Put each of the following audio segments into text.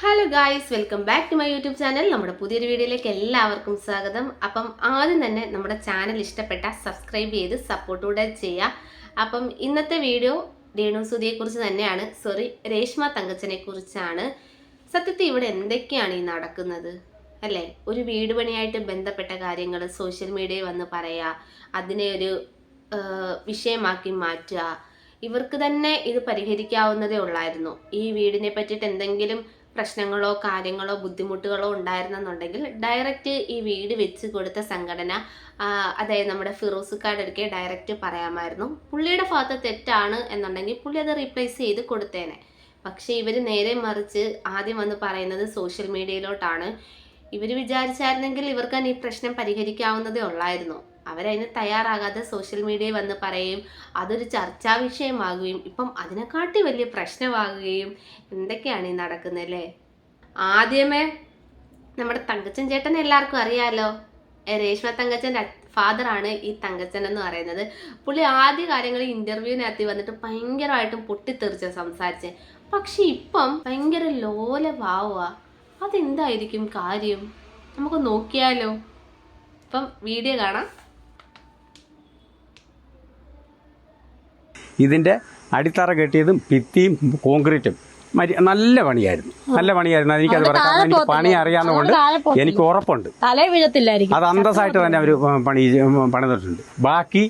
Hello guys welcome back to my YouTube channel നമ്മുടെ പുതിയൊരു വീഡിയോയിലേക്ക് എല്ലാവർക്കും സ്വാഗതം. അപ്പം ആദ്യം തന്നെ നമ്മുടെ ചാനൽ ഇഷ്ടപ്പെട്ട സബ്സ്ക്രൈബ് ചെയ്ത് സപ്പോർട്ടൂടെ ചെയ്യുക. അപ്പം ഇന്നത്തെ വീഡിയോ രേണു സുധിയെക്കുറിച്ച് തന്നെയാണ്. സോറി രേഷ്മ തങ്കച്ചനെ കുറിച്ചാണ്. സത്യത്തിൽ ഇവിടെ എന്തൊക്കെയാണ് ഈ നടക്കുന്നത്? അല്ലേ? ഒരു വീട് പണിയായിട്ട് ബന്ധപ്പെട്ട കാര്യങ്ങൾ സോഷ്യൽ മീഡിയയിൽ വന്ന് പറയുക അതിനെ ഒരു വിഷയമാക്കി മാറ്റുക. ഇവർക്ക് തന്നെ ഇത് പരിഹരിക്കാവുന്നതേ ഉള്ളായിരുന്നു. ഈ വീടിനെ പറ്റിയിട്ട് എന്തെങ്കിലും പ്രശ്നങ്ങളോ കാര്യങ്ങളോ ബുദ്ധിമുട്ടുകളോ ഉണ്ടായിരുന്നെന്നുണ്ടെങ്കിൽ ഡയറക്റ്റ് ഈ വീട് വെച്ച് കൊടുത്ത സംഘടന അതായത് നമ്മുടെ ഫിറോസുക്കാട് എടുക്കെ ഡയറക്റ്റ് പറയാമായിരുന്നു. പുള്ളിയുടെ ഭാഗത്ത് തെറ്റാണ് എന്നുണ്ടെങ്കിൽ പുള്ളി അത് റീപ്ലേസ് ചെയ്ത് കൊടുത്തേനെ. പക്ഷേ ഇവർ നേരെ മറിച്ച് ആദ്യം വന്ന് പറയുന്നത് സോഷ്യൽ മീഡിയയിലോട്ടാണ് ഇവർ വിചാരിച്ചായിരുന്നെങ്കിൽ ഇവർക്ക് ഈ പ്രശ്നം പരിഹരിക്കാവുന്നതേ ഉള്ളായിരുന്നു. അവരതിന് തയ്യാറാകാതെ സോഷ്യൽ മീഡിയയിൽ വന്ന് പറയും അതൊരു ചർച്ചാ വിഷയമാകുകയും ഇപ്പം അതിനെക്കാട്ടി വലിയ പ്രശ്നമാകുകയും എന്തൊക്കെയാണ് ഈ നടക്കുന്നത് അല്ലേ? ആദ്യമേ നമ്മുടെ തങ്കച്ചൻ ചേട്ടൻ എല്ലാവർക്കും അറിയാലോ? രേഷ്മ തങ്കച്ചന്റെ ഫാദറാണ് ഈ തങ്കച്ചൻ എന്ന് പറയുന്നത്. പുള്ളി ആദ്യ കാര്യങ്ങൾ ഇന്റർവ്യൂവിനകത്ത് വന്നിട്ട് ഭയങ്കരമായിട്ടും പൊട്ടിത്തെറിച്ച സംസാരിച്ചേ. പക്ഷെ ഇപ്പം ഭയങ്കര ലോല ഭാവുക അതെന്തായിരിക്കും കാര്യം? നമുക്ക് നോക്കിയാലോ? ഇപ്പം വീഡിയോ കാണാം. ഇതിന്റെ അടിത്തറ കെട്ടിയതും ഭിത്തിയും കോൺക്രീറ്റും. മരി നല്ല പണിയായിരുന്നു. നല്ല പണിയായിരുന്നു. എനിക്കത് പറയാം. എനിക്ക് പണി. അറിയാവുന്നതുകൊണ്ട്. എനിക്ക് ഉറപ്പുണ്ട്. അത് അന്തസ്സായിട്ട് തന്നെ അവർ പണി പണിതിട്ടുണ്ട്. ബാക്കി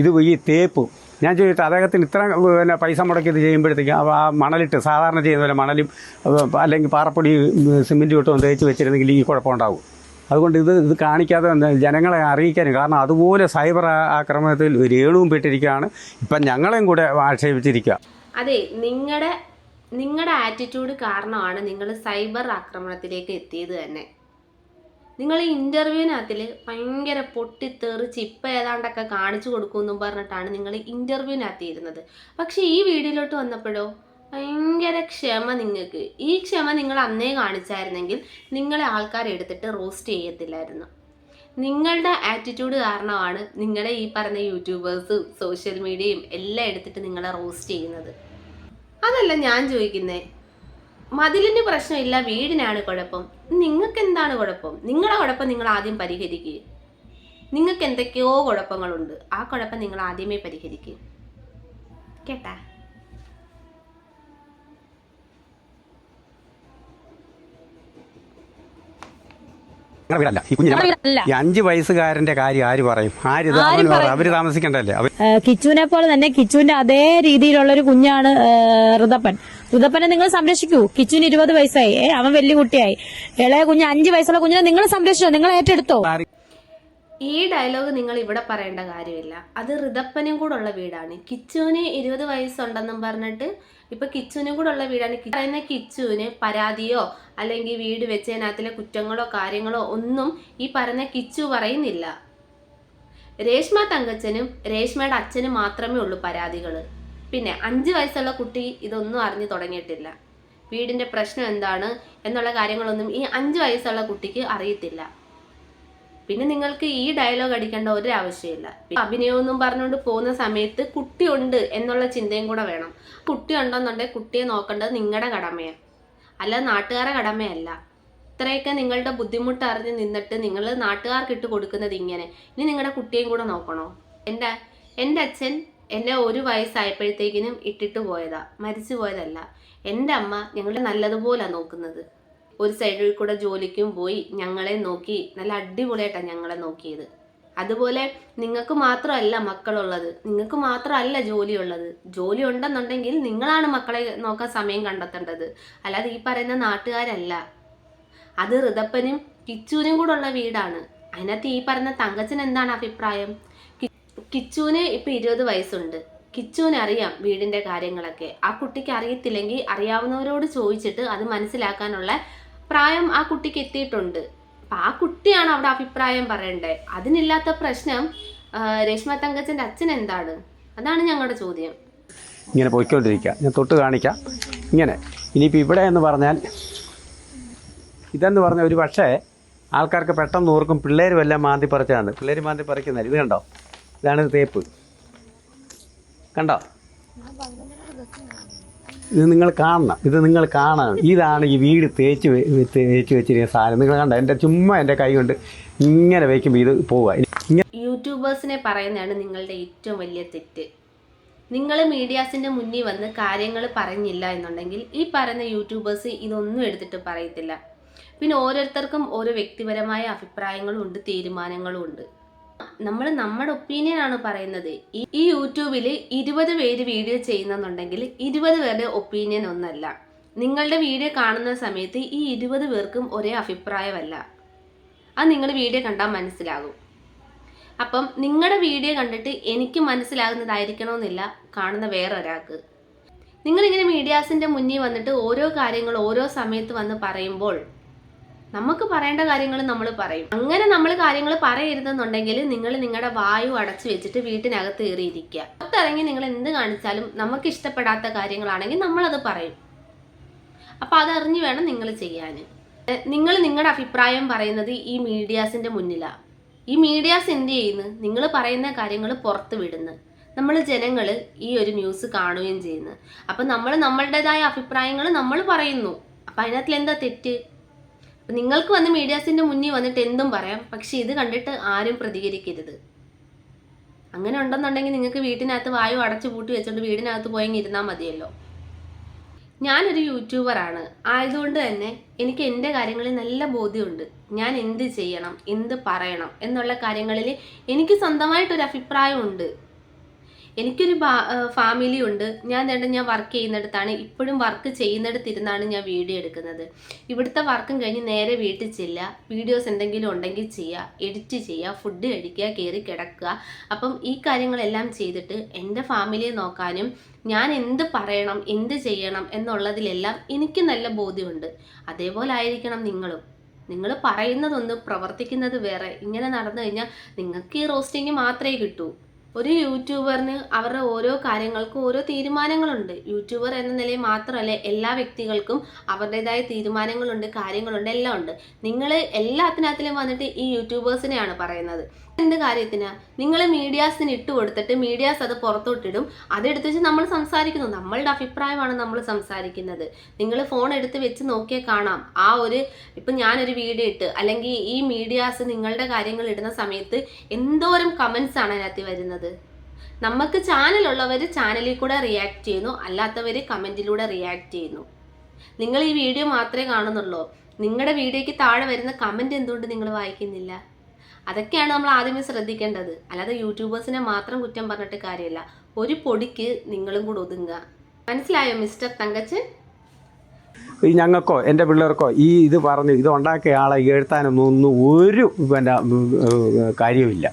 ഇത് ഈ തേപ്പ്. ഞാൻ ചോദിച്ചു അദ്ദേഹത്തിന് ഇത്ര പിന്നെ പൈസ മുടക്കി ഇത് ചെയ്യുമ്പോഴത്തേക്കും ആ മണലിട്ട് സാധാരണ ചെയ്യുന്ന പോലെ മണലും അല്ലെങ്കിൽ പാറപ്പൊടി സിമെന്റ് ഇട്ടും തേച്ച് വെച്ചിരുന്നെങ്കിൽ ഈ കുഴപ്പമുണ്ടാവും. അതുകൊണ്ട് ഇത് ഇത് കാണിക്കാതെ ജനങ്ങളെ അറിയിക്കാനും കാരണം അതുപോലെ സൈബർ ആക്രമണത്തിൽ രേണുവും പെട്ടിരിക്കുകയാണ്. ഇപ്പം ഞങ്ങളെയും കൂടെ ആക്ഷേപിച്ചിരിക്കുക. അതെ നിങ്ങളുടെ നിങ്ങളുടെ ആറ്റിറ്റ്യൂഡ് കാരണമാണ് നിങ്ങൾ സൈബർ ആക്രമണത്തിലേക്ക് എത്തിയത് തന്നെ. നിങ്ങൾ ഈ ഇന്റർവ്യൂവിനകത്തിൽ ഭയങ്കര പൊട്ടിത്തെറിച്ച് ഇപ്പം ഏതാണ്ടൊക്കെ കാണിച്ചു കൊടുക്കുമെന്നും പറഞ്ഞിട്ടാണ് നിങ്ങൾ ഇന്റർവ്യൂവിനകത്ത് ഇരുന്നത് പക്ഷെ ഈ വീഡിയോയിലോട്ട് വന്നപ്പോഴോ ഭയങ്കര ക്ഷമ നിങ്ങൾക്ക്. ഈ ക്ഷമ നിങ്ങൾ അന്നേ കാണിച്ചായിരുന്നെങ്കിൽ നിങ്ങളെ ആൾക്കാർ എടുത്തിട്ട് റോസ്റ്റ് ചെയ്യത്തില്ലായിരുന്നു. നിങ്ങളുടെ ആറ്റിറ്റ്യൂഡ് കാരണമാണ് നിങ്ങളെ ഈ പറഞ്ഞ യൂട്യൂബേഴ്സും സോഷ്യൽ മീഡിയയും എല്ലാം എടുത്തിട്ട് നിങ്ങളെ റോസ്റ്റ് ചെയ്യുന്നത്. അതല്ല ഞാൻ ചോദിക്കുന്നേ. മതിലിന് പ്രശ്നമില്ല വീടിനാണ് കുഴപ്പം. നിങ്ങൾക്ക് എന്താണ് കുഴപ്പം? നിങ്ങളെ കുഴപ്പം നിങ്ങൾ ആദ്യം പരിഹരിക്കുക നിങ്ങൾക്ക് എന്തൊക്കെയോ കുഴപ്പങ്ങളുണ്ട്. ആ കുഴപ്പം നിങ്ങൾ ആദ്യമേ പരിഹരിക്കുക കേട്ടാ? ഞങ്ങളുടെ വീടല്ല ഈ കുഞ്ഞിനെ ഈ അഞ്ച് വയസ്സുകാരന്റെ കാര്യം ആര് പറയും? ആര്? അവർ താമസിക്കണ്ടല്ലേ കിച്ചുവിനെ പോലെ തന്നെ കിച്ചുവിന്റെ അതേ രീതിയിലുള്ള ഒരു കുഞ്ഞാണ് ഋതപ്പൻ. ഋതപ്പനെ നിങ്ങൾ സംരക്ഷിക്കൂ. കിച്ചുവിന് ഇരുപത് വയസ്സായി. അവൻ വലിയ കുട്ടിയായി. ഇളയ കുഞ്ഞ് അഞ്ച് വയസ്സുള്ള കുഞ്ഞിനെ നിങ്ങൾ സംരക്ഷിച്ചോ? നിങ്ങൾ ഏറ്റെടുത്തോ? ഈ ഡയലോഗ് നിങ്ങൾ ഇവിടെ പറയേണ്ട കാര്യമില്ല. അത് ഋതപ്പനും കൂടെ വീടാണ്. കിച്ചുവിന് ഇരുപത് വയസ്സുണ്ടെന്നും പറഞ്ഞിട്ട് ഇപ്പൊ കിച്ചുവിനും കൂടെ ഉള്ള വീടാണ് പറയുന്ന കിച്ചുവിന് പരാതിയോ അല്ലെങ്കിൽ വീട് വെച്ചതിനകത്തിലെ കുറ്റങ്ങളോ കാര്യങ്ങളോ ഒന്നും ഈ പറയുന്ന കിച്ചു പറയുന്നില്ല. രേഷ്മ തങ്കച്ചനും രേഷ്മയുടെ അച്ഛനും മാത്രമേ ഉള്ളൂ പരാതികൾ പിന്നെ അഞ്ച് വയസ്സുള്ള കുട്ടി ഇതൊന്നും അറിഞ്ഞു തുടങ്ങിയിട്ടില്ല. വീടിന്റെ പ്രശ്നം എന്താണ് എന്നുള്ള കാര്യങ്ങളൊന്നും ഈ അഞ്ച് വയസ്സുള്ള കുട്ടിക്ക് അറിയത്തില്ല. പിന്നെ നിങ്ങൾക്ക് ഈ ഡയലോഗ് അടിക്കേണ്ട ഒരു ആവശ്യമില്ല അഭിനയമൊന്നും പറഞ്ഞുകൊണ്ട് പോകുന്ന സമയത്ത് കുട്ടിയുണ്ട് എന്നുള്ള ചിന്തയും കൂടെ വേണം. കുട്ടി ഉണ്ടെന്നുണ്ടെങ്കിൽ കുട്ടിയെ നോക്കേണ്ടത് നിങ്ങളുടെ കടമയാണ്. അല്ല നാട്ടുകാരുടെ കടമയല്ല. ഇത്രയൊക്കെ നിങ്ങളുടെ ബുദ്ധിമുട്ട് അറിഞ്ഞ് നിന്നിട്ട് നിങ്ങൾ നാട്ടുകാർക്ക് ഇട്ട് കൊടുക്കുന്നത് ഇങ്ങനെ. ഇനി നിങ്ങളുടെ കുട്ടിയെയും കൂടെ നോക്കണോ? എന്റെ എന്റെ അച്ഛൻ എന്നെ ഒരു വയസ്സായപ്പോഴത്തേക്കിനും ഇട്ടിട്ട് പോയതാ. മരിച്ചു പോയതല്ല എന്റെ അമ്മ ഞങ്ങൾ നല്ലതുപോലാണ് നോക്കുന്നത്. ഒരു സൈഡിൽ കൂടെ ജോലിക്കും പോയി ഞങ്ങളെ നോക്കി നല്ല അടിപൊളിയായിട്ടാണ് ഞങ്ങളെ നോക്കിയത്. അതുപോലെ നിങ്ങൾക്ക് മാത്രമല്ല മക്കളുള്ളത്. നിങ്ങൾക്ക് മാത്രമല്ല ജോലിയുള്ളത്. ജോലി ഉണ്ടെന്നുണ്ടെങ്കിൽ നിങ്ങളാണ് മക്കളെ നോക്കാൻ സമയം കണ്ടെത്തേണ്ടത്. അല്ലാതെ ഈ പറയുന്ന നാട്ടുകാരല്ല. അത് ഋതപ്പനും കിച്ചൂരും കൂടെ ഉള്ള വീടാണ്. അതിനകത്ത് ഈ പറയുന്ന തങ്കച്ചൻ എന്താണ് അഭിപ്രായം? കിച്ചൂന് ഇപ്പൊ ഇരുപത് വയസ്സുണ്ട്. കിച്ചുവിന് അറിയാം വീടിന്റെ കാര്യങ്ങളൊക്കെ. ആ കുട്ടിക്ക് അറിയത്തില്ലെങ്കിൽ അറിയാവുന്നവരോട് ചോദിച്ചിട്ട് അത് മനസ്സിലാക്കാനുള്ള പ്രായം ആ കുട്ടിക്ക് എത്തിയിട്ടുണ്ട്. അപ്പൊ ആ കുട്ടിയാണ് അവിടെ അഭിപ്രായം പറയണ്ടേ? അതിനില്ലാത്ത പ്രശ്നം രേഷ്മ തങ്കച്ചന്റെ അച്ഛൻ എന്താണ്? അതാണ് ഞങ്ങളുടെ ചോദ്യം. ഇങ്ങനെ പോയിക്കൊണ്ടിരിക്കുക. ഞാൻ തൊട്ട് കാണിക്കാം. ഇങ്ങനെ. ഇനിയിപ്പോൾ ഇവിടെ എന്ന് പറഞ്ഞാൽ ഇതെന്ന് പറഞ്ഞാൽ ഒരു പക്ഷേ ആൾക്കാർക്ക് പെട്ടെന്ന് ഓർക്കും പിള്ളേർ എല്ലാം മാന്തി പറിച്ചതാണ് പിള്ളേർ മാന്തി പറിക്കുന്നില്ല ഇത് കണ്ടോ? ഇതാണ് തേപ്പ്. കണ്ടോ? ഇത് നിങ്ങൾ കാണണം. ഇത് നിങ്ങൾ കാണണം. ഇതാണ് ഈ വീട് തേച്ച് തേച്ച് വെച്ചിരിക്കുന്ന സാധനം. നിങ്ങൾ കണ്ട? എന്റെ ചുമ്മാ എന്റെ കൈ കൊണ്ട് ഇങ്ങനെ വയ്ക്കുമ്പോൾ ഇത് പോവുക യൂട്യൂബേഴ്സിനെ പറയുന്നതാണ് നിങ്ങളുടെ ഏറ്റവും വലിയ തെറ്റ്. നിങ്ങൾ മീഡിയാസിന്റെ മുന്നിൽ വന്ന് കാര്യങ്ങൾ പറഞ്ഞില്ല എന്നുണ്ടെങ്കിൽ ഈ പറയുന്ന യൂട്യൂബേഴ്സ് ഇതൊന്നും എടുത്തിട്ട് പറയത്തില്ല. പിന്നെ ഓരോരുത്തർക്കും ഓരോ വ്യക്തിപരമായ അഭിപ്രായങ്ങളും ഉണ്ട് തീരുമാനങ്ങളും ഉണ്ട്. നമ്മൾ നമ്മുടെ ഒപ്പീനിയൻ ആണ് പറയുന്നത്. ഈ- യൂട്യൂബിൽ ഇരുപത് പേര് വീഡിയോ ചെയ്യുന്നെന്നുണ്ടെങ്കിൽ ഇരുപത് പേരുടെ ഒപ്പീനിയൻ ഒന്നല്ല. നിങ്ങളുടെ വീഡിയോ കാണുന്ന സമയത്ത് ഈ ഇരുപത് പേർക്കും ഒരേ അഭിപ്രായമല്ല. അത് നിങ്ങൾ വീഡിയോ കണ്ടാൽ മനസ്സിലാകും. അപ്പം നിങ്ങളുടെ വീഡിയോ കണ്ടിട്ട് എനിക്ക് മനസ്സിലാകുന്നതായിരിക്കണമെന്നില്ല കാണുന്ന വേറൊരാൾക്ക്. നിങ്ങളിങ്ങനെ മീഡിയാസിന്റെ മുന്നിൽ വന്നിട്ട് ഓരോ കാര്യങ്ങൾ ഓരോ സമയത്ത് വന്ന് പറയുമ്പോൾ നമുക്ക് പറയേണ്ട കാര്യങ്ങൾ നമ്മൾ പറയും. അങ്ങനെ നമ്മൾ കാര്യങ്ങൾ പറയരുതെന്നുണ്ടെങ്കിൽ നിങ്ങൾ നിങ്ങളുടെ വായു അടച്ചു വെച്ചിട്ട് വീട്ടിനകത്ത് കയറിയിരിക്കുക. പുറത്തിറങ്ങി നിങ്ങൾ എന്ത് കാണിച്ചാലും നമുക്ക് ഇഷ്ടപ്പെടാത്ത കാര്യങ്ങളാണെങ്കിൽ നമ്മളത് പറയും. അപ്പം അതറിഞ്ഞു വേണം നിങ്ങൾ ചെയ്യാൻ. നിങ്ങൾ നിങ്ങളുടെ അഭിപ്രായം പറയുന്നത് ഈ മീഡിയാസിന്റെ മുന്നിലാണ് ഈ മീഡിയാസ് എന്ത് ചെയ്യുന്നു? നിങ്ങൾ പറയുന്ന കാര്യങ്ങൾ പുറത്ത് വിടുന്നു. നമ്മൾ ജനങ്ങൾ ഈ ഒരു ന്യൂസ് കാണുകയും ചെയ്യുന്നു. അപ്പം നമ്മൾ നമ്മളുടേതായ അഭിപ്രായങ്ങൾ നമ്മൾ പറയുന്നു. അപ്പം അതിനകത്തിൽ എന്താ തെറ്റ്? നിങ്ങൾക്ക് വന്ന് മീഡിയാസിന്റെ മുന്നിൽ വന്നിട്ട് എന്തും പറയാം. പക്ഷെ ഇത് കണ്ടിട്ട് ആരും പ്രതികരിക്കരുത്. അങ്ങനെ ഉണ്ടെന്നുണ്ടെങ്കിൽ നിങ്ങൾക്ക് വീട്ടിനകത്ത് വായു അടച്ചു പൂട്ടി വെച്ചോണ്ട് വീടിനകത്ത് പോയെങ്കിൽ ഇരുന്നാൽ മതിയല്ലോ. ഞാനൊരു യൂട്യൂബറാണ്. ആയതുകൊണ്ട് തന്നെ എനിക്ക് എന്റെ കാര്യങ്ങളിൽ നല്ല ബോധ്യമുണ്ട്. ഞാൻ എന്ത് ചെയ്യണം എന്ത് പറയണം എന്നുള്ള കാര്യങ്ങളിൽ എനിക്ക് സ്വന്തമായിട്ടൊരു അഭിപ്രായമുണ്ട്. എനിക്കൊരു ഫാമിലി ഉണ്ട്. ഞാൻ വേണ്ട ഞാൻ വർക്ക് ചെയ്യുന്നിടത്താണ്. ഇപ്പോഴും വർക്ക് ചെയ്യുന്നിടത്തിരുന്നാണ് ഞാൻ വീഡിയോ എടുക്കുന്നത്. ഇവിടുത്തെ വർക്കും കഴിഞ്ഞ് നേരെ വീട്ടിൽ ചെല്ലുക. വീഡിയോസ് എന്തെങ്കിലും ഉണ്ടെങ്കിൽ ചെയ്യുക. എഡിറ്റ് ചെയ്യുക. ഫുഡ് കഴിക്കുക. കയറി കിടക്കുക. അപ്പം ഈ കാര്യങ്ങളെല്ലാം ചെയ്തിട്ട് എന്റെ ഫാമിലിയെ നോക്കാനും ഞാൻ എന്ത് പറയണം എന്ത് ചെയ്യണം എന്നുള്ളതിലെല്ലാം എനിക്ക് നല്ല ബോധ്യമുണ്ട്. അതേപോലെ ആയിരിക്കണം നിങ്ങളും. നിങ്ങൾ പറയുന്നതൊന്ന് പ്രവർത്തിക്കുന്നത് വേറെ. ഇങ്ങനെ നടന്നു കഴിഞ്ഞാൽ നിങ്ങൾക്ക് ഈ റോസ്റ്റിംഗ് മാത്രമേ കിട്ടൂ. ഒരു യൂട്യൂബറിന് അവരുടെ ഓരോ കാര്യങ്ങൾക്കും ഓരോ തീരുമാനങ്ങളുണ്ട്. യൂട്യൂബർ എന്ന നിലയിൽ മാത്രമല്ല എല്ലാ വ്യക്തികൾക്കും അവരുടേതായ തീരുമാനങ്ങളുണ്ട് കാര്യങ്ങളുണ്ട് എല്ലാം ഉണ്ട്. നിങ്ങൾ എല്ലാത്തിനകത്തിലും വന്നിട്ട് ഈ യൂട്യൂബേഴ്സിനെയാണ് പറയുന്നത്. എന്ത് കാര്യത്തിനാ നിങ്ങൾ മീഡിയാസിന് ഇട്ട് കൊടുത്തിട്ട് മീഡിയാസ് അത് പുറത്തോട്ടിടും. അതെടുത്ത് വെച്ച് നമ്മൾ സംസാരിക്കുന്നു. നമ്മളുടെ അഭിപ്രായമാണ് നമ്മൾ സംസാരിക്കുന്നത്. നിങ്ങൾ ഫോൺ എടുത്ത് വെച്ച് നോക്കിയാൽ കാണാം. ആ ഒരു ഇപ്പം ഞാനൊരു വീഡിയോ ഇട്ട് അല്ലെങ്കിൽ ഈ മീഡിയാസ് നിങ്ങളുടെ കാര്യങ്ങൾ ഇടുന്ന സമയത്ത് എന്തോരം കമൻസ് ആണ് അതിനകത്ത് വരുന്നത്. നമുക്ക് ചാനലുള്ളവർ ചാനലിൽ കൂടെ റിയാക്ട് ചെയ്യുന്നു. അല്ലാത്തവർ കമന്റിലൂടെ റിയാക്ട് ചെയ്യുന്നു. നിങ്ങൾ ഈ വീഡിയോ മാത്രമേ കാണുന്നുള്ളൂ. നിങ്ങളുടെ വീഡിയോയ്ക്ക് താഴെ വരുന്ന കമന്റ് എന്തുകൊണ്ട് നിങ്ങൾ വായിക്കുന്നില്ല? അതൊക്കെയാണ് നമ്മൾ ആദ്യമേ ശ്രദ്ധിക്കേണ്ടത്. അല്ലാതെ യൂട്യൂബേഴ്സിനെ മാത്രം കുറ്റം പറഞ്ഞിട്ട് കാര്യമില്ല ഒരു പൊടിക്ക് നിങ്ങളും കൂടെ ഒതുങ്ങുക. മനസ്സിലായോ മിസ്റ്റർ തങ്കച്ചൻ? ഈ ഞങ്ങൾക്കോ എന്റെ പിള്ളേർക്കോ ഈ ഇത് പറഞ്ഞു ഇത് ഉണ്ടാക്കിയ ആളെ എഴുത്താനൊന്നും ഒന്നും ഒരു പിന്നെ കാര്യവുമില്ല.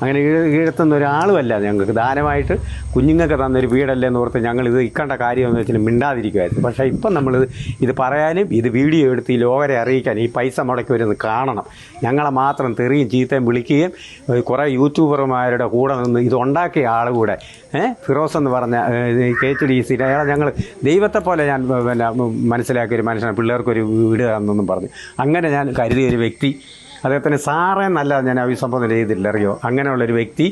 അങ്ങനെ കീഴത്തുന്ന ഒരാളുമല്ല ഞങ്ങൾക്ക്. ദാനമായിട്ട് കുഞ്ഞുങ്ങൾക്ക് തന്നൊരു വീടല്ലേ എന്ന് ഓർത്ത് ഇത് ഇക്കണ്ട കാര്യമെന്ന് വെച്ചാൽ മിണ്ടാതിരിക്കുമായിരുന്നു പക്ഷേ ഇപ്പം നമ്മൾ ഇത് പറയാനും ഇത് വീഡിയോ എടുത്ത് ഈ ലോകരെ അറിയിക്കാൻ ഈ പൈസ മുടക്കി വരുന്നത് കാണണം. ഞങ്ങളെ മാത്രം തെറിയും ചീത്തയും വിളിക്കുകയും കുറേ യൂട്യൂബർമാരുടെ കൂടെ നിന്ന് ഇത് ഉണ്ടാക്കിയ ആൾ കൂടെ ഫിറോസ് എന്ന് പറഞ്ഞ കെ എച്ച് ഡി സി അയാളെ ഞങ്ങൾ ദൈവത്തെ പോലെ ഞാൻ പിന്നെ മനസ്സിലാക്കിയ ഒരു മനുഷ്യനാണ്. പിള്ളേർക്കൊരു വീട് എന്നൊന്നും പറഞ്ഞു. അങ്ങനെ ഞാൻ കരുതിയ ഒരു വ്യക്തി അദ്ദേഹത്തിന് സാറേ എന്നല്ല ഞാൻ അഭിസംബോധന ചെയ്തില്ല അറിയോ? അങ്ങനെയുള്ളൊരു വ്യക്തി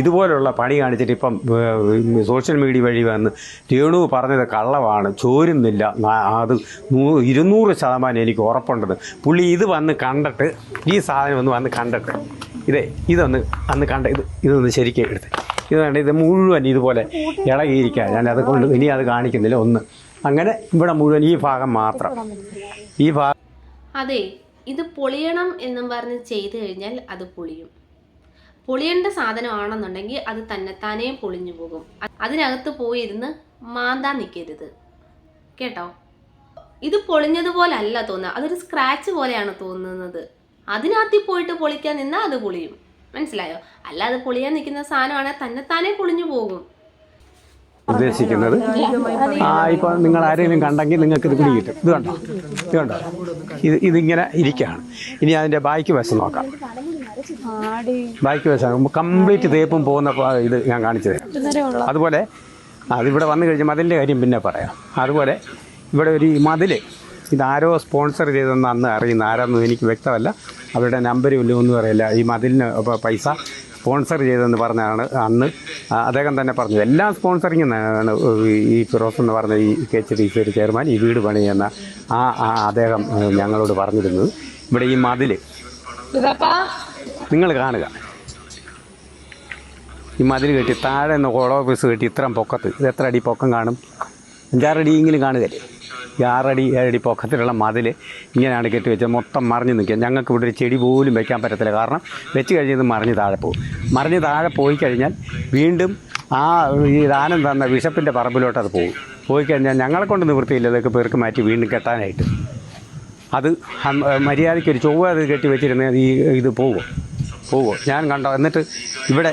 ഇതുപോലുള്ള പണി കാണിച്ചിട്ട് ഇപ്പം സോഷ്യൽ മീഡിയ വഴി വന്ന് രേണു പറഞ്ഞത് കള്ളമാണ് ചോരുന്നില്ല. അത് ഇരുന്നൂറ് ശതമാനം എനിക്ക് ഉറപ്പുണ്ടത്. പുള്ളി ഇത് വന്ന് കണ്ടിട്ട് ഈ സാധനം ഒന്ന് വന്ന് കണ്ടിട്ട് ഇതേ ഇതൊന്ന് അന്ന് കണ്ട ഇത് ഇതൊന്ന് ശരിക്കും എടുത്ത്. ഇത് കണ്ട ഇത് മുഴുവൻ ഇതുപോലെ ഇളകിയിരിക്കുക ഞാൻ അതുകൊണ്ട് ഇനി അത് കാണിക്കുന്നില്ല ഒന്ന്. അങ്ങനെ ഇവിടെ മുഴുവൻ ഈ ഭാഗം മാത്രം. ഈ ഭാഗം അതെ ഇത് പൊളിയണം എന്നും പറഞ്ഞ് ചെയ്തു കഴിഞ്ഞാൽ അത് പൊളിയും. പൊളിയേണ്ട സാധനമാണെന്നുണ്ടെങ്കിൽ അത് തന്നെത്താനേ പൊളിഞ്ഞു പോകും. അതിനകത്ത് പോയിരുന്ന് മാന്താൻ നിൽക്കരുത് കേട്ടോ? ഇത് പൊളിഞ്ഞതുപോലല്ല തോന്നുക. അതൊരു സ്ക്രാച്ച് പോലെയാണ് തോന്നുന്നത്. അതിനകത്തിൽ പോയിട്ട് പൊളിക്കാൻ നിന്നാൽ അത് പൊളിയും. മനസ്സിലായോ? അല്ലാതെ പൊളിയാൻ നിൽക്കുന്ന സാധനമാണെങ്കിൽ തന്നെത്താനേ പൊളിഞ്ഞു പോകും. ഉദ്ദേശിക്കുന്നത്. ആ ഇപ്പോൾ നിങ്ങൾ ആരെങ്കിലും കണ്ടെങ്കിൽ നിങ്ങൾക്ക് ഇത് പിടി കിട്ടും ഇത് കണ്ടോ? ഇത് കണ്ടോ? ഇത് ഇതിങ്ങനെ ഇരിക്കുകയാണ്. ഇനി അതിന്റെ ബാക്കി വശം നോക്കാം. ബാക്കി വശം കംപ്ലീറ്റ് തേപ്പും പോകുന്ന ഇത് ഞാൻ കാണിച്ചു തരാം. അതുപോലെ അതിവിടെ വന്നു കഴിഞ്ഞാൽ മതിലിന്റെ കാര്യം പിന്നെ പറയാം. അതുപോലെ ഇവിടെ ഒരു മതിൽ ഇതാരോ സ്പോൺസർ ചെയ്തെന്ന് അന്ന് അറിയുന്ന ആരാന്നും എനിക്ക് വ്യക്തമല്ല. അവരുടെ നമ്പരും ഇല്ല ഒന്നും അറിയില്ല. ഈ മതിലിന് പൈസ സ്പോൺസർ ചെയ്തെന്ന് പറഞ്ഞാണ് അന്ന് അദ്ദേഹം തന്നെ പറഞ്ഞത്. എല്ലാം സ്പോൺസറിങ് ആണ് ഈ ഫിറോസ് എന്ന് പറഞ്ഞ ഈ കെ എച്ച് ഡി സി ഒരു ചെയർമാൻ ഈ വീട് പണിയെന്ന ആ ആ അദ്ദേഹം ഞങ്ങളോട് പറഞ്ഞിരുന്നത്. ഇവിടെ ഈ മതിൽ നിങ്ങൾ കാണുക. ഈ മതിൽ കെട്ടി താഴെ നിന്ന് ഹോളോ ഓഫീസ് കെട്ടി ഇത്രയും പൊക്കത്ത്. ഇത് എത്ര അടി പൊക്കം കാണും? അഞ്ചാറടിയെങ്കിലും കാണുകയല്ലേ? ഈ ആറടി ഏഴടി പൊക്കത്തിലുള്ള മതിൽ ഇങ്ങനെയാണ് കെട്ടി വെച്ചത്. മൊത്തം മറിഞ്ഞ് നിൽക്കുക. ഞങ്ങൾക്ക് ഇവിടെ ഒരു ചെടി പോലും വെക്കാൻ പറ്റത്തില്ല. കാരണം വെച്ച് കഴിഞ്ഞത് മറിഞ്ഞ് താഴെ പോകും. മറിഞ്ഞ് താഴെ പോയി കഴിഞ്ഞാൽ വീണ്ടും ആ ഈ ദാനം തന്ന വിഷപ്പിന്റെ പറമ്പിലോട്ട് അത് പോകും. പോയി കഴിഞ്ഞാൽ ഞങ്ങളെ കൊണ്ട് നിവൃത്തിയില്ല. അതൊക്കെ പേർക്ക് മാറ്റി വീണ്ടും കെട്ടാനായിട്ട്. അത് മര്യാദയ്ക്ക് ഒരു ചൊവ്വ അത് കെട്ടി വെച്ചിരുന്ന ഈ ഇത് പോകുമോ പോകുമോ ഞാൻ കണ്ടോ എന്നിട്ട് ഇവിടെ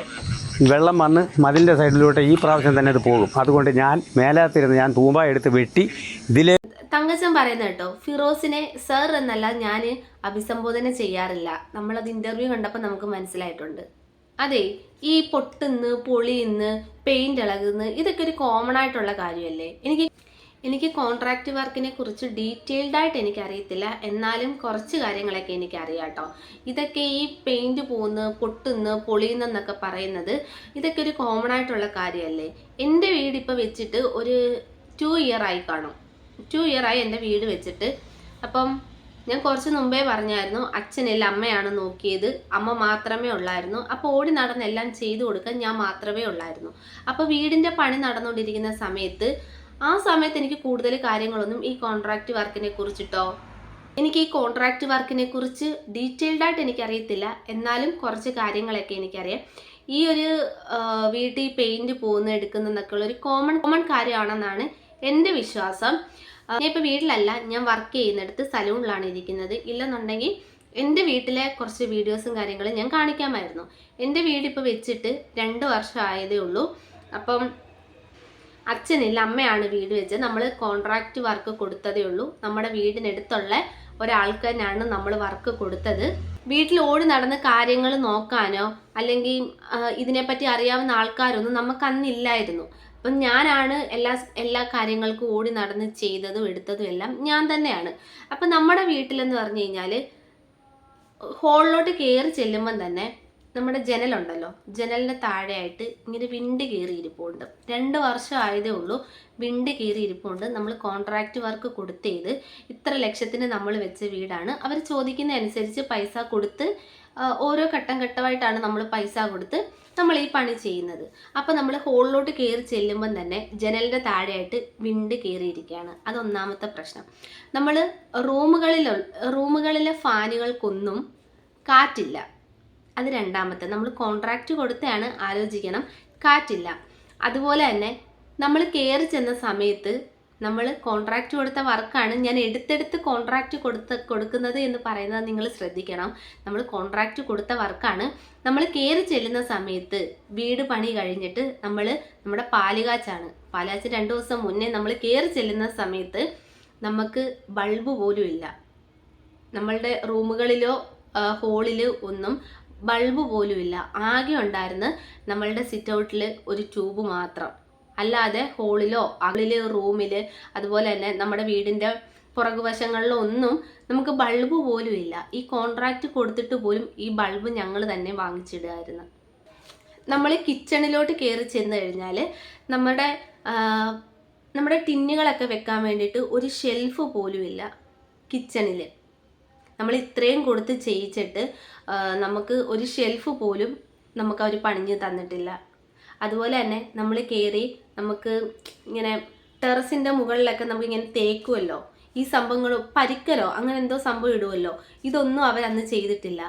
വെള്ളം വന്ന് മതിലിന്റെ സൈഡിലോട്ട് ഈ പ്രാവശ്യം തന്നെ അത് പോകും. അതുകൊണ്ട് ഞാൻ മേലാത്തിരുന്ന് ഞാൻ തൂമ്പ എടുത്ത് വെട്ടി ഇതിലെ തങ്കച്ചൻ പറയുന്ന കേട്ടോ ഫിറോസിനെ സർ എന്നല്ല ഞാൻ അഭിസംബോധന ചെയ്യാറില്ല. നമ്മളത് ഇന്റർവ്യൂ കണ്ടപ്പോൾ നമുക്ക് മനസ്സിലായിട്ടുണ്ട്. അതെ ഈ പൊട്ടുന്ന് പൊളിയുന്ന് പെയിന്റ് ഇളകുന്ന് ഇതൊക്കെ ഒരു കോമൺ ആയിട്ടുള്ള കാര്യമല്ലേ? എനിക്ക് എനിക്ക് കോൺട്രാക്റ്റ് വർക്കിനെ കുറിച്ച് ഡീറ്റെയിൽഡ് ആയിട്ട് എനിക്ക് അറിയത്തില്ല എന്നാലും കുറച്ച് കാര്യങ്ങളൊക്കെ എനിക്ക് അറിയാട്ടോ കേട്ടോ. ഇതൊക്കെ ഈ പെയിന്റ് പോകുന്നു പൊട്ടുന്ന പൊളിയുന്നെന്നൊക്കെ പറയുന്നത് ഇതൊക്കെ ഒരു കോമൺ ആയിട്ടുള്ള കാര്യമല്ലേ എന്റെ വീട് ഇപ്പോൾ വെച്ചിട്ട് ഒരു ടു ഇയർ ആയി കാണും. ടു ഇയർ ആയി എന്റെ വീട് വെച്ചിട്ട്. അപ്പം ഞാൻ കുറച്ച് മുമ്പേ പറഞ്ഞായിരുന്നു അച്ഛനില്ല അമ്മയാണ് നോക്കിയത്. അമ്മ മാത്രമേ ഉള്ളായിരുന്നു. അപ്പോൾ ഓടി നടന്നെല്ലാം ചെയ്തു കൊടുക്കാൻ ഞാൻ മാത്രമേ ഉള്ളായിരുന്നു. അപ്പോൾ വീടിന്റെ പണി നടന്നുകൊണ്ടിരിക്കുന്ന സമയത്ത് ആ സമയത്ത് എനിക്ക് കൂടുതൽ കാര്യങ്ങളൊന്നും ഈ കോൺട്രാക്റ്റ് വർക്കിനെ കുറിച്ചിട്ടോ? എനിക്ക് ഈ കോൺട്രാക്റ്റ് വർക്കിനെ കുറിച്ച് ഡീറ്റെയിൽഡ് ആയിട്ട് എനിക്കറിയത്തില്ല. എന്നാലും കുറച്ച് കാര്യങ്ങളൊക്കെ എനിക്കറിയാം. ഈ ഒരു വീട്ടിൽ പെയിന്റ് പോകുന്ന എടുക്കുന്നതൊക്കെ ഉള്ള ഒരു കോമൺ കോമൺ കാര്യമാണെന്നാണ് എന്റെ വിശ്വാസം. ഞാൻ ഇപ്പോൾ വീട്ടിലല്ല ഞാൻ വർക്ക് ചെയ്യുന്നിടത്ത് സലൂണിലാണ് ഇരിക്കുന്നത്. ഇല്ലെന്നുണ്ടെങ്കിൽ എന്റെ വീട്ടിലെ കുറച്ച് വീഡിയോസും കാര്യങ്ങളും ഞാൻ കാണിക്കാമായിരുന്നു. എന്റെ വീട് ഇപ്പോൾ വെച്ചിട്ട് രണ്ട് വർഷം ആയതേ ഉള്ളൂ. അപ്പം അച്ഛനില്ല അമ്മയാണ് വീട് വെച്ചത്. നമ്മൾ കോൺട്രാക്റ്റ് വർക്ക് കൊടുത്തതേ ഉള്ളൂ. നമ്മുടെ വീടിനടുത്തുള്ള ഒരാൾക്ക് തന്നെയാണ് നമ്മൾ വർക്ക് കൊടുത്തത്. വീട്ടിൽ ഓടി നടന്ന് കാര്യങ്ങൾ നോക്കാനോ അല്ലെങ്കിൽ ഇതിനെപ്പറ്റി അറിയാവുന്ന ആൾക്കാരൊന്നും നമുക്ക് അന്നില്ലായിരുന്നു. അപ്പം ഞാനാണ് എല്ലാ എല്ലാ കാര്യങ്ങൾക്കും ഓടി നടന്ന് ചെയ്തതും എടുത്തതും എല്ലാം ഞാൻ തന്നെയാണ്. അപ്പം നമ്മുടെ വീട്ടിലെന്ന് പറഞ്ഞു കഴിഞ്ഞാൽ ഹോളിലോട്ട് കയറി ചെല്ലുമ്പം തന്നെ നമ്മുടെ ജനലുണ്ടല്ലോ ജനലിന്റെ താഴെയായിട്ട് ഇങ്ങനെ വിണ്ട് കയറി ഇരിപ്പുണ്ട്. രണ്ട് വർഷം ആയതേ ഉള്ളൂ വിണ്ട് കയറി ഇരിപ്പുണ്ട്. നമ്മൾ കോൺട്രാക്റ്റ് വർക്ക് കൊടുത്തേത് ഇത്ര ലക്ഷത്തിന് നമ്മൾ വെച്ച വീടാണ്. അവർ ചോദിക്കുന്ന അനുസരിച്ച് പൈസ കൊടുത്ത് ഓരോ ഘട്ടം ഘട്ടമായിട്ടാണ് നമ്മൾ പൈസ കൊടുത്ത് നമ്മൾ ഈ പണി ചെയ്യുന്നത്. അപ്പോൾ നമ്മൾ ഹോളിലോട്ട് കയറി ചെല്ലുമ്പം തന്നെ ജനലിന്റെ താഴെയായിട്ട് വിണ്ട് കയറിയിരിക്കുകയാണ് അതൊന്നാമത്തെ പ്രശ്നം. നമ്മൾ റൂമുകളിൽ റൂമുകളിലെ ഫാനുകൾക്കൊന്നും കാറ്റില്ല. അത് രണ്ടാമത്തെ. നമ്മൾ കോൺട്രാക്റ്റ് കൊടുത്താണ് ആലോചിക്കണം. കാറ്റില്ല. അതുപോലെ തന്നെ നമ്മൾ കയറി ചെന്ന സമയത്ത് നമ്മൾ കോൺട്രാക്റ്റ് കൊടുത്ത വർക്കാണ് ഞാൻ എടുത്തെടുത്ത് കോൺട്രാക്റ്റ് കൊടുത്ത് കൊടുക്കുന്നത് എന്ന് പറയുന്നത് നിങ്ങൾ ശ്രദ്ധിക്കണം. നമ്മൾ കോൺട്രാക്റ്റ് കൊടുത്ത വർക്കാണ് നമ്മൾ കയറി ചെല്ലുന്ന സമയത്ത് വീട് പണി കഴിഞ്ഞിട്ട് നമ്മൾ നമ്മുടെ പാലുകാച്ചാണ്. പാലുകാച്ച് രണ്ട് ദിവസം മുന്നേ നമ്മൾ കയറി ചെല്ലുന്ന സമയത്ത് നമുക്ക് ബൾബ് പോലും ഇല്ല. നമ്മളുടെ റൂമുകളിലോ ഹോളിൽ ഒന്നും ബൾബ് പോലുമില്ല. ആകെ ഉണ്ടായിരുന്ന നമ്മളുടെ സിറ്റ് ഔട്ടിൽ ഒരു ട്യൂബ് മാത്രം. അല്ലാതെ ഹോളിലോ അകളിൽ റൂമിൽ അതുപോലെ തന്നെ നമ്മുടെ വീടിന്റെ പുറകുവശങ്ങളിലോ ഒന്നും നമുക്ക് ബൾബ് പോലും ഇല്ല ഈ കോൺട്രാക്റ്റ് കൊടുത്തിട്ട് പോലും ഈ ബൾബ് ഞങ്ങൾ തന്നെ വാങ്ങിച്ചിടുമായിരുന്നു നമ്മൾ കിച്ചണിലോട്ട് കയറി ചെന്ന് കഴിഞ്ഞാൽ നമ്മുടെ നമ്മുടെ ടിന്നുകളൊക്കെ വെക്കാൻ വേണ്ടിയിട്ട് ഒരു ഷെൽഫ് പോലുമില്ല കിച്ചണിൽ നമ്മൾ ഇത്രയും കൊടുത്ത് ചെയ്യിച്ചിട്ട് നമുക്ക് ഒരു ഷെൽഫ് പോലും നമുക്ക് അവർ പണിഞ്ഞ് തന്നിട്ടില്ല. അതുപോലെ തന്നെ നമ്മൾ കയറി നമുക്ക് ഇങ്ങനെ ടെറസിന്റെ മുകളിലൊക്കെ നമുക്ക് ഇങ്ങനെ തേക്കുമല്ലോ ഈ സംഭവങ്ങളോ പരിക്കലോ അങ്ങനെ എന്തോ സംഭവം ഇടുമല്ലോ ഇതൊന്നും അവരന്ന് ചെയ്തിട്ടില്ല.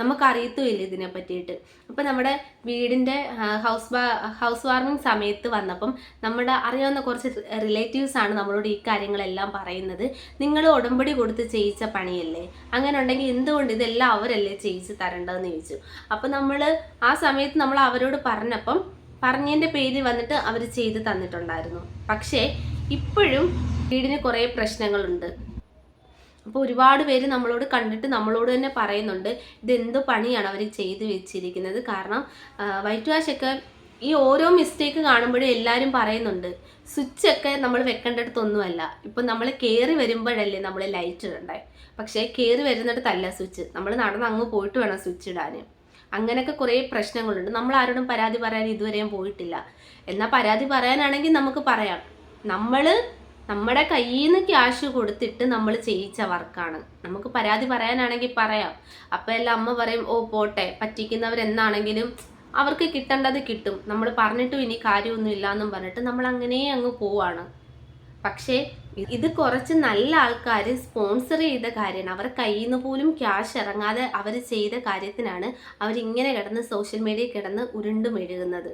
നമുക്കറിയത്തുമില്ല ഇതിനെ പറ്റിയിട്ട് അപ്പം നമ്മുടെ വീടിന്റെ ഹൗസ് ഹൗസ് വാർമിംഗ് സമയത്ത് വന്നപ്പം നമ്മുടെ അറിയാവുന്ന കുറച്ച് റിലേറ്റീവ്സ് ആണ് നമ്മളോട് ഈ കാര്യങ്ങളെല്ലാം പറയുന്നത്. നിങ്ങൾ ഉടമ്പടി കൊടുത്ത് ചെയ്യിച്ച പണിയല്ലേ? അങ്ങനെ ഉണ്ടെങ്കിൽ എന്തുകൊണ്ട് ഇതെല്ലാം അവരല്ലേ ചെയ്യിച്ച് തരേണ്ടതെന്ന് ചോദിച്ചു. അപ്പം നമ്മൾ ആ സമയത്ത് നമ്മൾ അവരോട് പറഞ്ഞപ്പം പറഞ്ഞതിന്റെ പേര് വന്നിട്ട് അവർ ചെയ്ത് തന്നിട്ടുണ്ടായിരുന്നു. പക്ഷേ ഇപ്പോഴും വീടിന് കുറേ പ്രശ്നങ്ങളുണ്ട്. അപ്പോൾ ഒരുപാട് പേര് നമ്മളോട് കണ്ടിട്ട് നമ്മളോട് തന്നെ പറയുന്നുണ്ട് ഇതെന്ത് പണിയാണ് അവർ ചെയ്തു വെച്ചിരിക്കുന്നത്? കാരണം വൈറ്റ് വാഷൊക്കെ ഈ ഓരോ മിസ്റ്റേക്ക് കാണുമ്പോഴും എല്ലാവരും പറയുന്നുണ്ട് സ്വിച്ച് ഒക്കെ നമ്മൾ വെക്കേണ്ടടുത്തൊന്നുമല്ല. ഇപ്പം നമ്മൾ കയറി വരുമ്പോഴല്ലേ നമ്മൾ ലൈറ്റ് ഇടണ്ടേ? പക്ഷേ കയറി വരുന്നിടത്തല്ല സ്വിച്ച്. നമ്മൾ നടന്ന് അങ്ങ് പോയിട്ട് വേണം സ്വിച്ച് ഇടാൻ അങ്ങനെയൊക്കെ കുറേ പ്രശ്നങ്ങളുണ്ട്. നമ്മൾ ആരോടും പരാതി പറയാൻ ഇതുവരെയും പോയിട്ടില്ല. എന്നാൽ പരാതി പറയാനാണെങ്കിൽ നമുക്ക് പറയാം. നമ്മൾ നമ്മുടെ കയ്യിൽ നിന്ന് ക്യാഷ് കൊടുത്തിട്ട് നമ്മൾ ചെയ്യിച്ച വർക്കാണ്. നമുക്ക് പരാതി പറയാനാണെങ്കിൽ പറയാം. അപ്പോൾ എല്ലാം അമ്മ പറയും ഓ പോട്ടെ. പറ്റിക്കുന്നവരെന്നാണെങ്കിലും അവർക്ക് കിട്ടേണ്ടത് കിട്ടും. നമ്മൾ പറഞ്ഞിട്ടും ഇനി കാര്യമൊന്നും ഇല്ല എന്നും പറഞ്ഞിട്ട് നമ്മൾ അങ്ങനെ അങ്ങ് പോവാണ്. പക്ഷേ ഇത് കുറച്ച് നല്ല ആൾക്കാർ സ്പോൺസർ ചെയ്ത കാര്യമാണ്. അവരുടെ കയ്യിൽ നിന്ന് പോലും ക്യാഷ് ഇറങ്ങാതെ അവർ ചെയ്ത കാര്യത്തിനാണ് അവരിങ്ങനെ കിടന്ന് സോഷ്യൽ മീഡിയയിൽ കിടന്ന് ഉരുണ്ടും മെഴുകുന്നത്.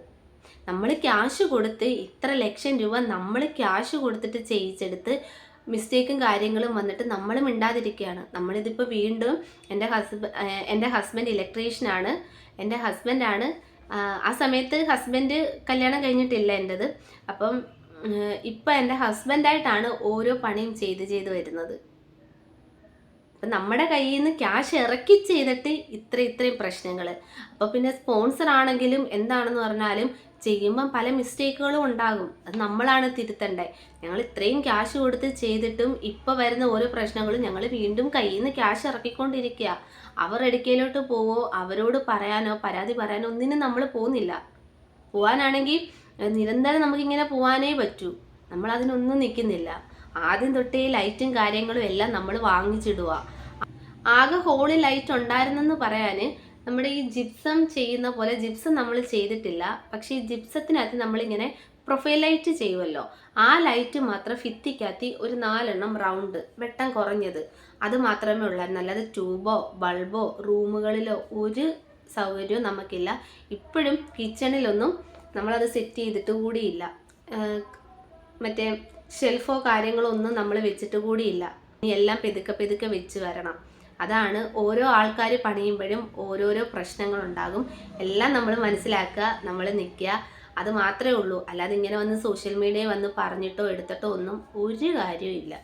നമ്മൾ ക്യാഷ് കൊടുത്ത് ഇത്ര ലക്ഷം രൂപ നമ്മൾ ക്യാഷ് കൊടുത്തിട്ട് ചെയ്യിച്ചെടുത്ത് മിസ്റ്റേക്കും കാര്യങ്ങളും വന്നിട്ട് നമ്മൾ മിണ്ടാതിരിക്കുകയാണ് നമ്മളിതിപ്പോൾ വീണ്ടും എന്റെ ഹസ്ബ എന്റെ ഹസ്ബൻഡ് ഇലക്ട്രീഷ്യനാണ് എന്റെ ഹസ്ബൻഡാണ് ആ സമയത്ത് ഹസ്ബൻഡ് കല്യാണം കഴിഞ്ഞിട്ടില്ല എന്റെത്. അപ്പം ഇപ്പം എന്റെ ഹസ്ബൻഡായിട്ടാണ് ഓരോ പണിയും ചെയ്ത് ചെയ്ത് വരുന്നത്. അപ്പം നമ്മുടെ കയ്യിൽ നിന്ന് ക്യാഷ് ഇറക്കി ചെയ്തിട്ട് ഇത്ര ഇത്രയും പ്രശ്നങ്ങൾ അപ്പോൾ പിന്നെ സ്പോൺസർ ആണെങ്കിലും എന്താണെന്ന് പറഞ്ഞാലും ചെയ്യുമ്പം പല മിസ്റ്റേക്കുകളും ഉണ്ടാകും. അത് നമ്മളാണ് തിരുത്തണ്ടേ. ഞങ്ങൾ ഇത്രയും ക്യാഷ് കൊടുത്ത് ചെയ്തിട്ടും ഇപ്പോൾ വരുന്ന ഓരോ പ്രശ്നങ്ങളും ഞങ്ങൾ വീണ്ടും കയ്യിൽ നിന്ന് ക്യാഷ് ഇറക്കിക്കൊണ്ടിരിക്കുക. അവർ എടുക്കയിലോട്ട് പോവോ അവരോട് പറയാനോ പരാതി പറയാനോ ഒന്നിനും നമ്മൾ പോകുന്നില്ല. പോകാനാണെങ്കിൽ നിരന്തരം നമുക്കിങ്ങനെ പോകാനേ പറ്റൂ. നമ്മൾ അതിനൊന്നും നിൽക്കുന്നില്ല. ആദ്യം തൊട്ടേ ലൈറ്റും കാര്യങ്ങളും എല്ലാം നമ്മൾ വാങ്ങിച്ചിടുക. ആകെ ഹോളിൽ ലൈറ്റ് ഉണ്ടായിരുന്നെന്ന് പറയാൻ നമ്മുടെ ഈ ജിപ്സം ചെയ്യുന്ന പോലെ ജിപ്സം നമ്മൾ ചെയ്തിട്ടില്ല. പക്ഷേ ഈ ജിപ്സത്തിനകത്ത് നമ്മളിങ്ങനെ പ്രൊഫൈൽ ലൈറ്റ് ചെയ്യുമല്ലോ ആ ലൈറ്റ് മാത്രം ഫിത്തിക്കകത്തി ഒരു നാലെണ്ണം റൗണ്ട് വെട്ടം കുറഞ്ഞത്. അത് മാത്രമേ ഉള്ളായിരുന്നു അല്ലാതെ ട്യൂബോ ബൾബോ റൂമുകളിലോ ഒരു സൗകര്യവും നമുക്കില്ല. ഇപ്പോഴും കിച്ചണിലൊന്നും നമ്മളത് സെറ്റ് ചെയ്തിട്ട് കൂടിയില്ല. മറ്റേ ഷെൽഫോ കാര്യങ്ങളോ ഒന്നും നമ്മൾ വെച്ചിട്ട് കൂടിയില്ല. എല്ലാം പെതുക്കെ പെതുക്കെ വെച്ച് വരണം. അതാണ് ഓരോ ആൾക്കാർ പണിയുമ്പോഴും ഓരോരോ പ്രശ്നങ്ങളുണ്ടാകും. എല്ലാം നമ്മൾ മനസ്സിലാക്കുക നമ്മൾ നിൽക്കുക അത് മാത്രമേ ഉള്ളൂ. അല്ലാതെ ഇങ്ങനെ വന്ന് സോഷ്യൽ മീഡിയയിൽ വന്ന് പറഞ്ഞിട്ടോ എടുത്തിട്ടോ ഒന്നും ഒരു കാര്യവും ഇല്ല.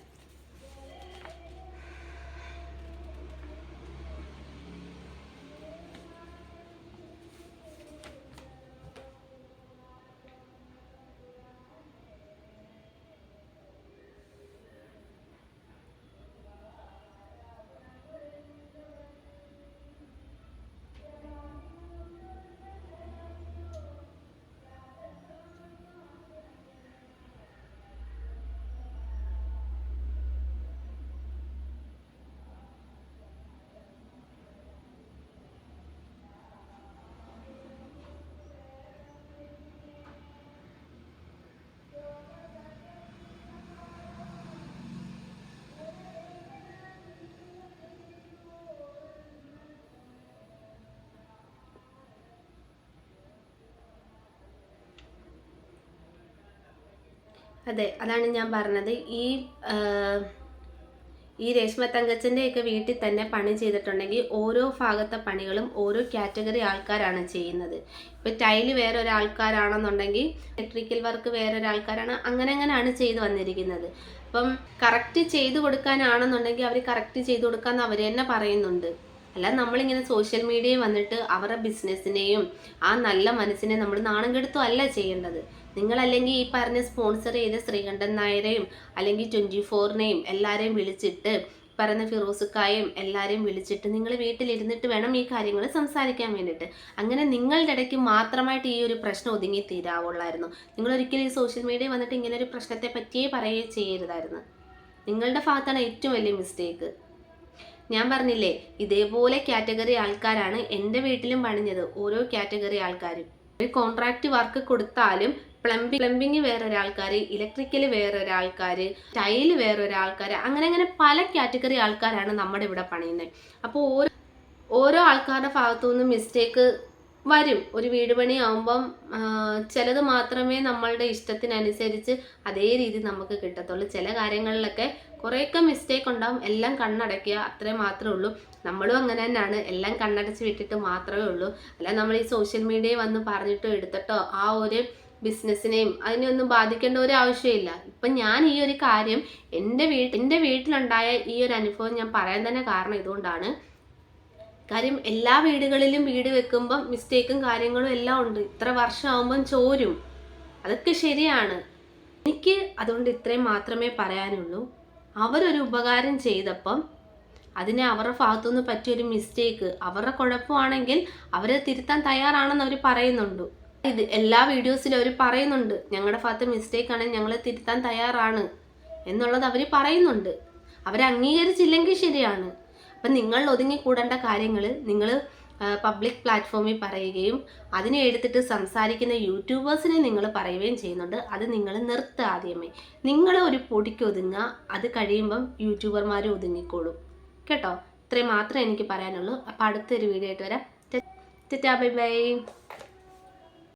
അതെ അതാണ് ഞാൻ പറഞ്ഞത്. ഈ ഈ രേഷ്മ തങ്കച്ചന്റെ ഒക്കെ വീട്ടിൽ തന്നെ പണി ചെയ്തിട്ടുണ്ടെങ്കിൽ ഓരോ ഭാഗത്തെ പണികളും ഓരോ കാറ്റഗറി ആൾക്കാരാണ് ചെയ്യുന്നത്. ഇപ്പോൾ ടൈൽ വേറെ ഒരാൾക്കാരാണെന്നുണ്ടെങ്കിൽ ഇലക്ട്രിക്കൽ വർക്ക് വേറെ ഒരാൾക്കാരാണ് അങ്ങനെ അങ്ങനെയാണ് ചെയ്തു വന്നിരിക്കുന്നത്. അപ്പം കറക്റ്റ് ചെയ്തു കൊടുക്കാനാണെന്നുണ്ടെങ്കിൽ അവർ കറക്റ്റ് ചെയ്തു കൊടുക്കാമെന്ന് അവർ തന്നെ പറയുന്നുണ്ട്. അല്ല നമ്മളിങ്ങനെ സോഷ്യൽ മീഡിയയിൽ വന്നിട്ട് അവരുടെ ബിസിനസ്സിനെയും ആ നല്ല മനസ്സിനെ നമ്മൾ നാണം കെടുത്തും അല്ല ചെയ്യേണ്ടത്. നിങ്ങളല്ലെങ്കിൽ ഈ പറഞ്ഞ സ്പോൺസർ ചെയ്ത ശ്രീകണ്ഠൻ നായരെയും അല്ലെങ്കിൽ ട്വന്റി ഫോറിനെയും എല്ലാവരെയും വിളിച്ചിട്ട് പറയുന്ന ഫിറോസുക്കായും എല്ലാവരെയും വിളിച്ചിട്ട് നിങ്ങൾ വീട്ടിലിരുന്നിട്ട് വേണം ഈ കാര്യങ്ങൾ സംസാരിക്കാൻ വേണ്ടിയിട്ട്. അങ്ങനെ നിങ്ങളുടെ ഇടയ്ക്ക് മാത്രമായിട്ട് ഈ ഒരു പ്രശ്നം ഒതുങ്ങി തീരാവുള്ളായിരുന്നു. നിങ്ങൾ ഒരിക്കലും ഈ സോഷ്യൽ മീഡിയ വന്നിട്ട് ഇങ്ങനെ ഒരു പ്രശ്നത്തെ പറ്റിയേ പറയുകയും ചെയ്യരുതായിരുന്നു. നിങ്ങളുടെ ഭാഗത്താണ് ഏറ്റവും വലിയ മിസ്റ്റേക്ക് ഞാൻ പറഞ്ഞില്ലേ ഇതേപോലെ കാറ്റഗറി ആൾക്കാരാണ് എന്റെ വീട്ടിലും പണിഞ്ഞത്. ഓരോ കാറ്റഗറി ആൾക്കാരും. ഒരു കോൺട്രാക്റ്റ് വർക്ക് കൊടുത്താലും പ്ലംബിംഗ് പ്ലംബിങ് വേറൊരാൾക്കാർ ഇലക്ട്രിക്കൽ വേറൊരാൾക്കാർ ടൈൽ വേറൊരാൾക്കാർ അങ്ങനെ അങ്ങനെ പല കാറ്റഗറി ആൾക്കാരാണ് നമ്മുടെ ഇവിടെ പണിയുന്നത്. അപ്പോൾ ഓരോ ഓരോ ആൾക്കാരുടെ ഭാഗത്തു നിന്നും മിസ്റ്റേക്ക് വരും. ഒരു വീട് പണിയാവുമ്പം ചിലത് മാത്രമേ നമ്മളുടെ ഇഷ്ടത്തിനനുസരിച്ച് അതേ രീതി നമുക്ക് കിട്ടത്തുള്ളൂ. ചില കാര്യങ്ങളിലൊക്കെ കുറേയൊക്കെ മിസ്റ്റേക്ക് ഉണ്ടാവും. എല്ലാം കണ്ണടയ്ക്കുക അത്രേ മാത്രമേ ഉള്ളൂ. നമ്മളും അങ്ങനെ തന്നെയാണ്. എല്ലാം കണ്ണടച്ച് വിട്ടിട്ട് മാത്രമേ ഉള്ളൂ. അല്ല നമ്മൾ ഈ സോഷ്യൽ മീഡിയയിൽ വന്ന് പറഞ്ഞിട്ടോ എടുത്തിട്ടോ ആ ഒരു ബിസിനസ്സിനെയും അതിനെയൊന്നും ബാധിക്കേണ്ട ഒരു ആവശ്യമില്ല. ഇപ്പം ഞാൻ ഈ ഒരു കാര്യം എന്റെ വീട്ടിൽ എന്റെ വീട്ടിലുണ്ടായ ഈ ഒരു അനുഭവം ഞാൻ പറയാൻ തന്നെ കാരണം ഇതുകൊണ്ടാണ്. കാര്യം എല്ലാ വീടുകളിലും വീട് വെക്കുമ്പം മിസ്റ്റേക്കും കാര്യങ്ങളും എല്ലാം ഉണ്ട്. ഇത്ര വർഷമാകുമ്പം ചോരും. അതൊക്കെ ശരിയാണ്. എനിക്ക് അതുകൊണ്ട് ഇത്രയും മാത്രമേ പറയാനുള്ളൂ. അവരൊരു ഉപകാരം ചെയ്തപ്പം അതിനെ അവരുടെ ഭാഗത്തുനിന്ന് പറ്റിയൊരു മിസ്റ്റേക്ക് അവരുടെ കുഴപ്പമാണെങ്കിൽ അവരെ തിരുത്താൻ തയ്യാറാണെന്ന് അവർ പറയുന്നുണ്ട്. ഇത് എല്ലാ വീഡിയോസിലും അവർ പറയുന്നുണ്ട് ഞങ്ങളുടെ ഭാഗത്ത് മിസ്റ്റേക്ക് ആണെങ്കിൽ ഞങ്ങൾ തിരുത്താൻ തയ്യാറാണ് എന്നുള്ളത് അവർ പറയുന്നുണ്ട്. അവർ അംഗീകരിച്ചില്ലെങ്കിൽ ശരിയാണ്. അപ്പം നിങ്ങൾ ഒതുങ്ങിക്കൂടേണ്ട കാര്യങ്ങൾ നിങ്ങൾ പബ്ലിക് പ്ലാറ്റ്ഫോമിൽ പറയുകയും അതിനെ എടുത്തിട്ട് സംസാരിക്കുന്ന യൂട്യൂബേഴ്സിനെ നിങ്ങൾ പറയുകയും ചെയ്യുന്നുണ്ട്. അത് നിങ്ങൾ നിർത്തുക ആദ്യമേ. നിങ്ങൾ ഒരു പൊടിക്ക് ഒതുങ്ങുക അത് കഴിയുമ്പം യൂട്യൂബർമാർ ഒതുങ്ങിക്കോളും. കേട്ടോ? ഇത്രയും മാത്രമേ എനിക്ക് പറയാനുള്ളൂ. അപ്പോൾ അടുത്തൊരു വീഡിയോ ആയിട്ട് വരാം. Bye bye.